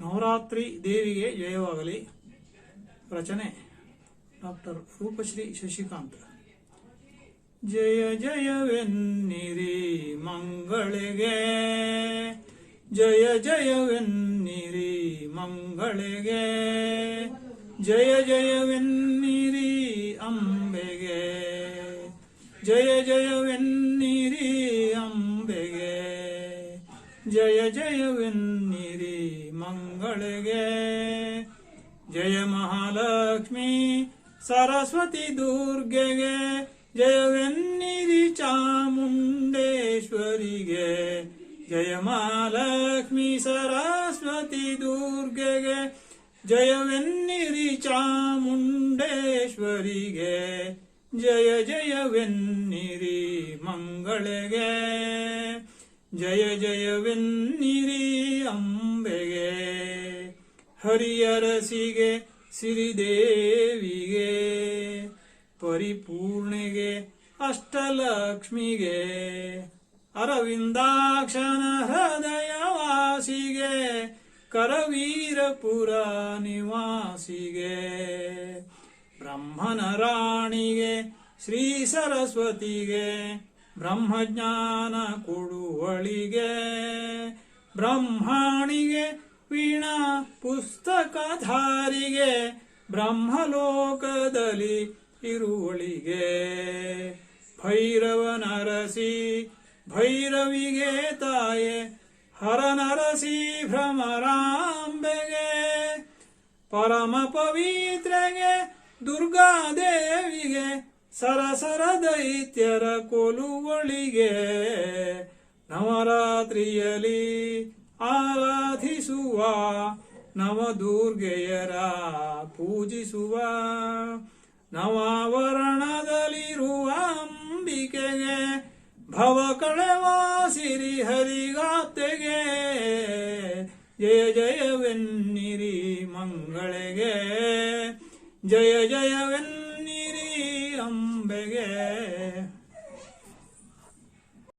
ನವರಾತ್ರಿ ದೇವಿಗೆ ಜಯವಾಗಲಿ ರಚನೆ ಡಾಕ್ಟರ್ ರೂಪಶ್ರೀ ಶಶಿಕಾಂತ್ ಜಯ ಜಯವೆನ್ನಿರಿ ಮಂಗಳಿಗೆ ಜಯ ಜಯವೆನ್ನಿರಿ ಮಂಗಳಿಗೆ ಜಯ ಜಯವೆನ್ನಿರಿ ಅಂಬೆಗೆ ಜಯ ಜಯವೆನ್ನಿರಿ ಅಂಬೆಗೆ ಜಯ ಜಯವೆನ್ನಿರಿ ಮಂಗಳಿಗೆ ಜಯ ಮಹಾಲಕ್ಷ್ಮಿ ಸರಸ್ವತಿ ದುರ್ಗೆಗೆ ಜಯವೆನ್ನಿರಿ ಚಾಮುಂಡೇಶ್ವರಿಗೆ ಜಯ ಮಹಾಲಕ್ಷ್ಮಿ ಸರಸ್ವತಿ ದುರ್ಗೆಗೆ ಜಯವೆನ್ನಿರಿ ಚಾಮುಂಡೇಶ್ವರಿಗೆ ಜಯ ಜಯವೆನ್ನಿರಿ ಮಂಗಳಿಗೆ ಜಯ ಜಯವೆನ್ನಿರಿ ಅಂಬೆಗೆ ಹರಿಯರಸಿಗೆ ಸಿರಿದೇವಿಗೆ, ಪರಿಪೂರ್ಣೆಗೆ, ಅಷ್ಟಲಕ್ಷ್ಮಿಗೆ, ಅರವಿಂದಾಕ್ಷನ ಹೃದಯವಾಸಿಗೆ, ಕರವೀರಪುರ ನಿವಾಸಿಗೆ ಬ್ರಹ್ಮನ ರಾಣಿಗೆ ಶ್ರೀ ಸರಸ್ವತಿಗೆ, ಬ್ರಹ್ಮಜ್ಞಾನ ಕೊಡುವಳಿಗೆ, ಬ್ರಹ್ಮಾಣಿಗೆ ವೀಣಾ ಪುಸ್ತಕಧಾರಿಗೆ ಬ್ರಹ್ಮಲೋಕದಲ್ಲಿ ಇರುವಳಿಗೆ. ಭೈರವನರಸಿ ಭೈರವಿಗೆ ತಾಯೆ ಹರನರಸಿ ಭ್ರಮರಾಂಬೆಗೆ. ಪರಮ ಪವಿತ್ರೆಗೆ ದುರ್ಗಾದೇವಿಗೆ ಸರಸರ ದೈತ್ಯರ ಕೊಲುವಳಿಗೆ. ನವರಾತ್ರಿಯಲ್ಲಿ ಆರಾಧಿಸುವ ನವದುರ್ಗೆಯರ ಪೂಜಿಸುವ ನವಾವರಣದಲ್ಲಿರುವ ಅಂಬಿಕೆಗೆ ಭವ ಕಳೆವ ಜಯ ಜಯವೆನ್ನಿರಿ ಮಂಗಳಿಗೆ ಜಯ ಜಯವೆನ್ನಿರಿ ಅಂಬೆಗೆ.